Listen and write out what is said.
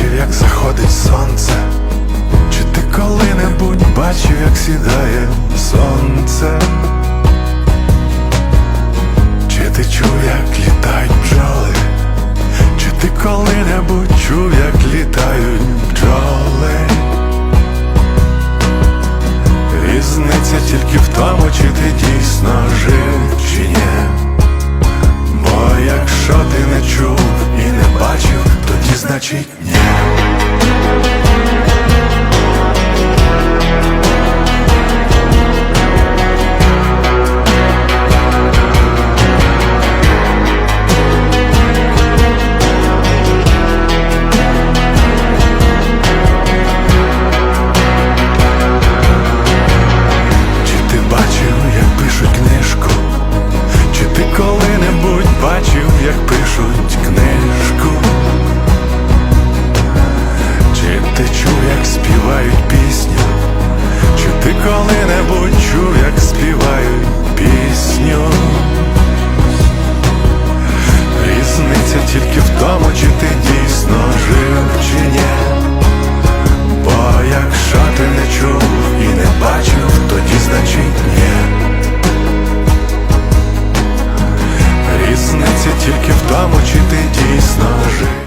бачив, як заходить сонце? Чи ти коли-небудь бачив, як сідає сонце? Чи ти чув, як літають бджоли? Чи ти коли-небудь чув, як літають бджоли? Різниця тільки в тому, чи ти дійсно жив, чи ні. Бо якщо ти не чув значить ні. різниця тільки в тому, чи ти дійсно жив, чи ні. Бо якщо ти не чув і не бачив, тоді значить ні. Різниця тільки в тому, чи ти дійсно жив.